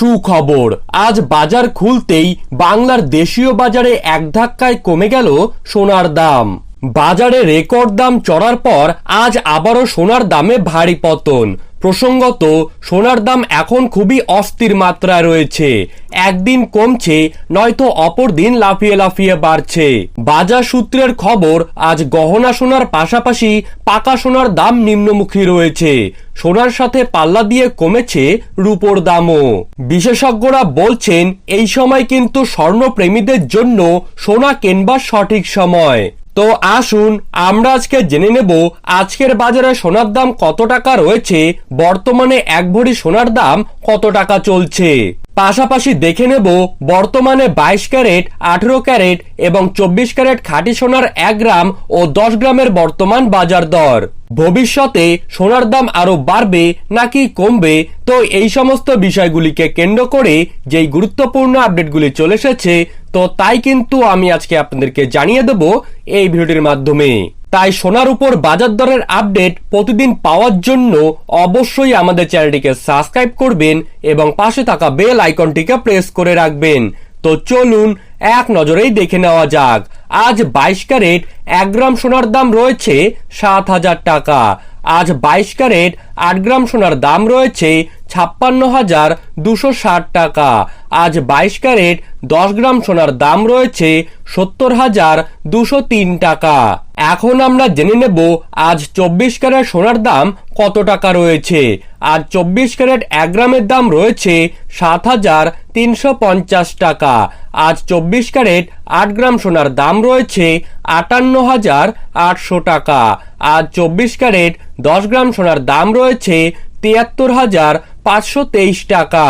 সুখবর। আজ বাজার খুলতেই বাংলার দেশীয় বাজারে এক ধাক্কায় কমে গেল সোনার দাম। বাজারে রেকর্ড দাম চড়ার পর আজ আবারও সোনার দামে ভারী পতন। প্রসঙ্গত, সোনার দাম এখন খুবই অস্থির মাত্রায় রয়েছে। একদিন কমছে, নয়তো অপর দিন লাফিয়ে লাফিয়ে বাড়ছে। বাজার সূত্রের খবর, আজ গহনা সোনার পাশাপাশি পাকা সোনার দাম নিম্নমুখী রয়েছে। সোনার সাথে পাল্লা দিয়ে কমেছে রূপোর দামও। বিশেষজ্ঞরা বলছেন, এই সময় কিন্তু স্বর্ণপ্রেমীদের জন্য সোনা কেনবার সঠিক সময়। তো আসুন, আমরা আজকে জেনে নেব আজকের বাজারে সোনার দাম কত টাকা রয়েছে, বর্তমানে এক ভরি সোনার দাম কত টাকা চলছে। পাশাপাশি দেখে নেব বর্তমানে বাইশ ক্যারেট, আঠেরো ক্যারেট এবং চব্বিশ ক্যারেট খাঁটি সোনার এক গ্রাম ও দশ গ্রামের বর্তমান বাজার দর। ভবিষ্যতে সোনার দাম আরও বাড়বে নাকি কমবে, তো এই সমস্ত বিষয়গুলিকে কেন্দ্র করে যেই গুরুত্বপূর্ণ আপডেটগুলি চলে এসেছে তো তাই কিন্তু আমি আজকে আপনাদেরকে জানিয়ে দেব এই ভিডিওটির মাধ্যমে। তাই সোনার উপর বাজার দরের আপডেট প্রতিদিন পাওয়ার জন্য অবশ্যই আমাদের চ্যানেলটিকে সাবস্ক্রাইব করবেন এবং পাশে থাকা বেল আইকনটিকে প্রেস করে রাখবেন। তো চলুন এক নজরেই দেখে নেওয়া যাক। আজ বাইশ ক্যারেট এক গ্রাম সোনার দাম রয়েছে সাত হাজার টাকা। আজ বাইশ ক্যারেট আট গ্রাম সোনার দাম রয়েছে ছাপ্পান্ন হাজার দুশো ষাট টাকা। আজ বাইশ ক্যারেট, দশ গ্রাম সোনার দাম রয়েছে সত্তর হাজার দুশো তিন টাকা। এখন আমরা জেনে নেব আজ চব্বিশ ক্যারেট সোনার দাম কত টাকা রয়েছে। আজ চব্বিশ ক্যারেট এক গ্রামের দাম রয়েছে সাত হাজার তিনশো পঞ্চাশ টাকা। আজ চব্বিশ ক্যারেট আট গ্রাম সোনার দাম রয়েছে আটান্ন হাজার আটশো টাকা। আজ চব্বিশ ক্যারেট দশ গ্রাম সোনার দাম রয়েছে তিয়াত্তর হাজার পাঁচশো তেইশ টাকা।